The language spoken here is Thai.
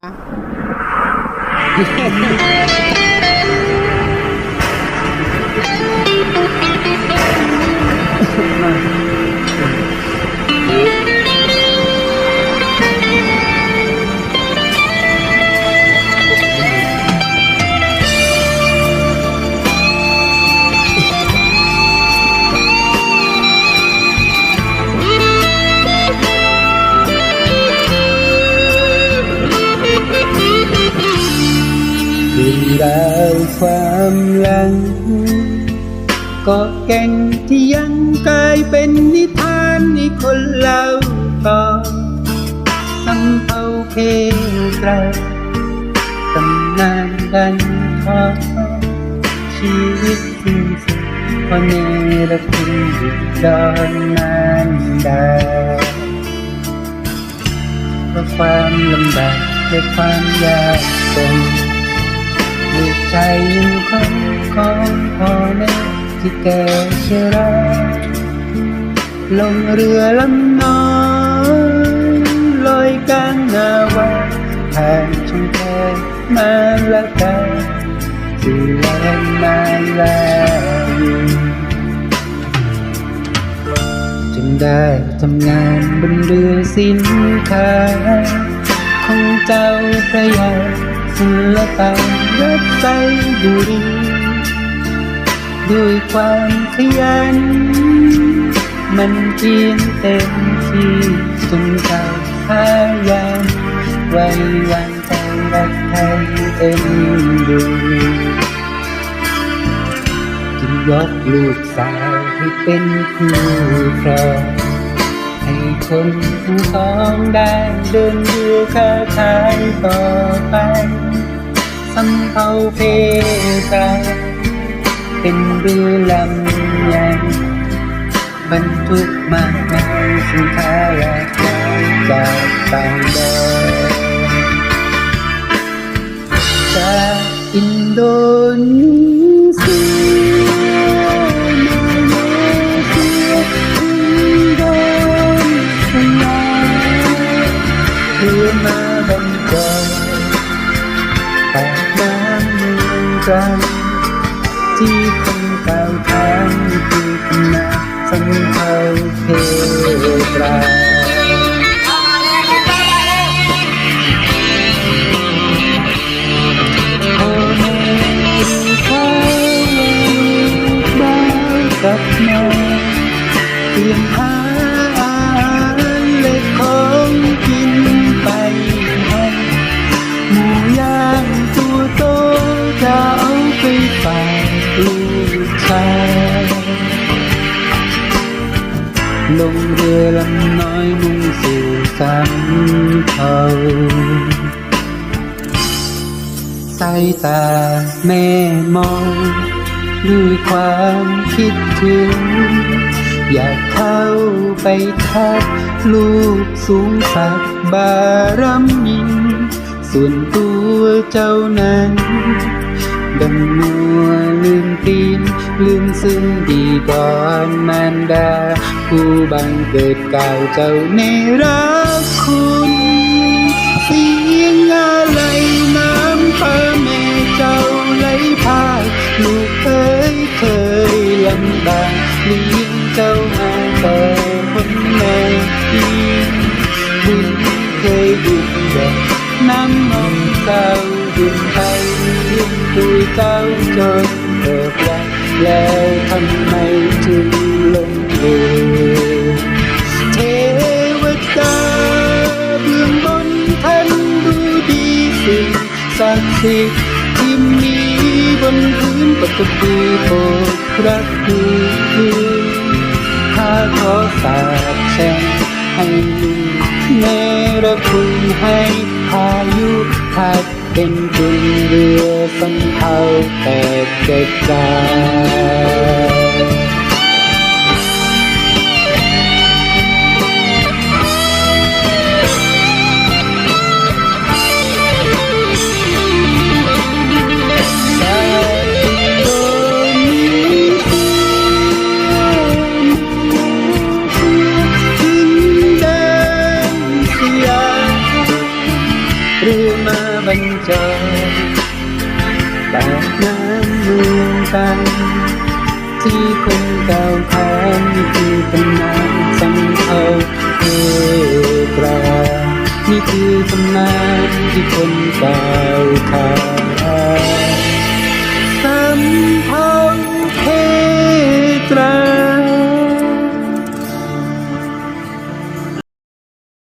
Thank you. เรื่องราวความหลังก็แก่งที่ยังกลายเป็นนิทานให้คนเล่าต่อสัมเภาเพตราตำนานดันทอชีวิตสิ้นสุดเพราะเนรคุณหยุดดอนนานดาเพราะความลำบากและความยาก จนลูกใจยังคงของพ่อแม่ที่แก่ชราลงเรือลำน้อยลอยกลางนาวาผ่านช่องแคบมาละกาสู่แลนมาลาอยู่จึงได้ทำงานบนเรือสินค้าของเจ้าพระยา ศิลปะรักใจบุรีด้วยความขยัน มันเพียงเต็มที่จนเจ้าพายามไว้วันใจรักไทยเอ็นดูจึงยกลูกสาวให้เป็นคู่ครองให้คนทั้งสองได้เดินเรือค้าขายต่อไป สำเภาเพตราเป็นเรือลำใหญ่บรรทุกมากมายสินค้าหลากหลายจากต่างแดนจากอินโดนีเซีย ที่คนเก่าทางคือคณะสำเภาเพตราโอ้แม่ข้าวบ้านกลับมาเตรียมหา ลูกชายลงเรือลำน้อยมุ่งสู่สำเภาสายตาแม่มองด้วยความคิดถึง อยากเข้าไปทักลูกสูงสักบารมีส่วนตัวเจ้านั้น ดังมัวลืมตีน ลืมซึ่งดีดอนมารดา ผู้บังเกิดก่าเจ้าในรักคุณเสียงอะไรน้ำพาแม่เจ้าไหลพายลูกเอ้ยเคยลำบากเลี้ยงเจ้ามาแต่คนแม่ดีบุญเคยบุญแดกน้ำนมเจ้า จ้าจนเติบใหญ่แล้วทำไมถึงลงเลือเทวดาเบื้องบนท่านดูดีสิ่งศักดิ์สิทธิ์ที่มีบนพื้นปกติโปรดรักคือข้าขอสาบแช่งให้ลูกเนรคุณให้พายุพัด เป็นจุนเรือสำเภาแตกกิดจายเรือมมา บรรจบปากน้ำเมืองกัน ที่คนเก่าขานนี่คือตำนานสำเภาเอกรานี่คือตำนานที่คนเก่าขาน